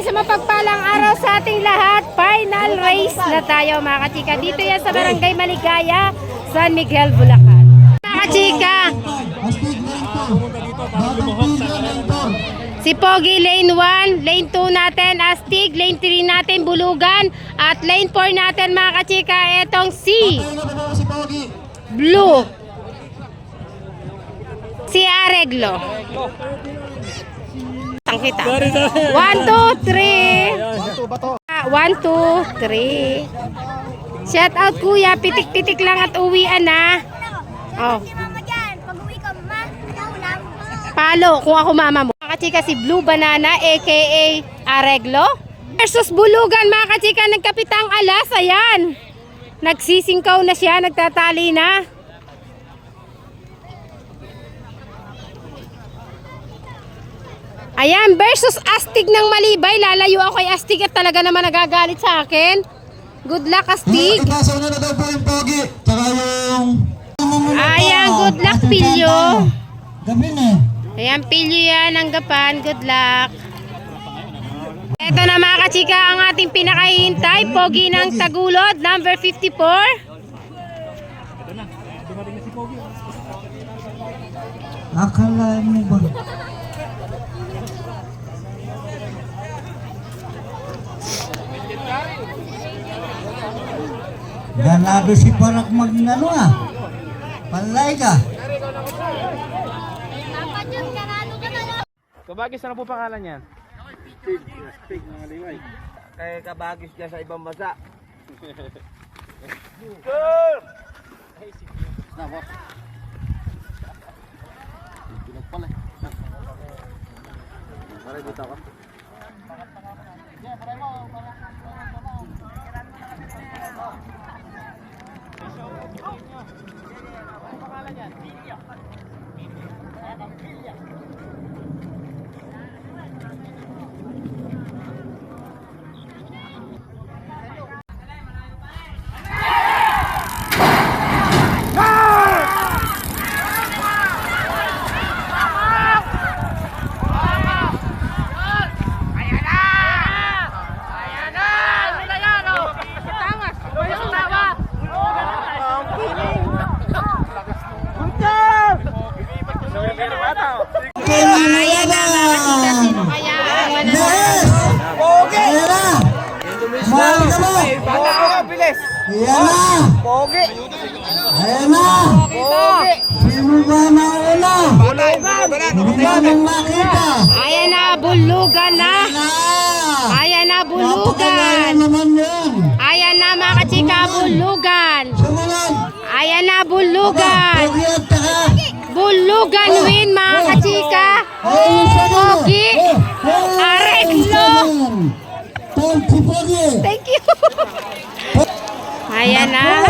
tayo sa mapagpalang araw sa ating lahat. Final race na tayo mga kachika. Dito yan sa Barangay Maligaya, San Miguel, Bulacan. Mga kachika, si Pogi lane 1, lane 2 natin Astig, lane 3 natin Bulugan, at lane 4 natin mga kachika, etong si Blue. Si Areglo. Tangkita. One, two, three. One, two, three. Shout out kuya, pitik-pitik lang at uwian na. Oh, palo kung ako mama mo. Mga kachika si Blue Banana aka Areglo versus Bulugan mga kachika nagkapitang alas. Ayan. Nagsisingkaw na siya, nagtatali na. Ayan, versus Astig ng Malibay. Lalayo ako kay Astig at talaga naman nagagalit sa akin. Good luck, Astig. Ipasa na na daw po yung pogi. Tsaka yung... Ayan, good luck, Pilyo. Gabi na. Ayan, Pilyo yan, ang gapan. Good luck. Ito na mga kachika ang ating pinakahintay. Pogi ng Tagulod, number 54. Akala mo ba? Ganado si Parak magnano ah. Palay ka. Kabagis ano po pangalan yan? kay kabagis niya sa ibang bansa. Ayan na mga kachika, sino kaya ang mananalo? Yes! Ayan na! Mahal ka mo! Ayan na! Pogi! Ayan na! Pogi! Sino ba na una? Hindi namin makita. Ayan na, bulugan na. Ayan na, bulugan. Ayan na mga kachika, bulugan. Sumunod. Ayan na, bulugan. Pogi at taka. Bulugan win mga kachika. Pogi. Areglo. Thank you. Ayan na,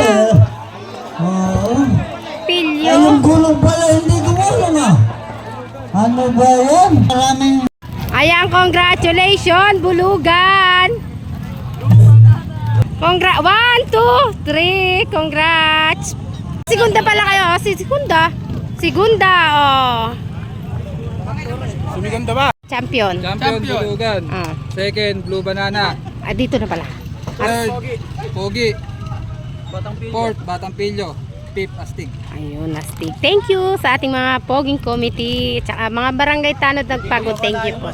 pilyo. Ay, gulong pala hindi gumulong ah. Ano ba yan? Maraming Ayan, congratulations, bulugan. Congra one, two, three, congrats. Segunda pala kayo, si Segunda. Segunda, oh. Sumiganda ba? Champion. Champion, Bulugan. Ah, Second, Blue Banana. ah, dito na pala. Third, Pogi. Fourth, Batang Pilyo. Fifth, Astig. Ayun, Astig. Thank you sa ating mga poging committee at saka mga barangay tanod nagpagod. Thank you po.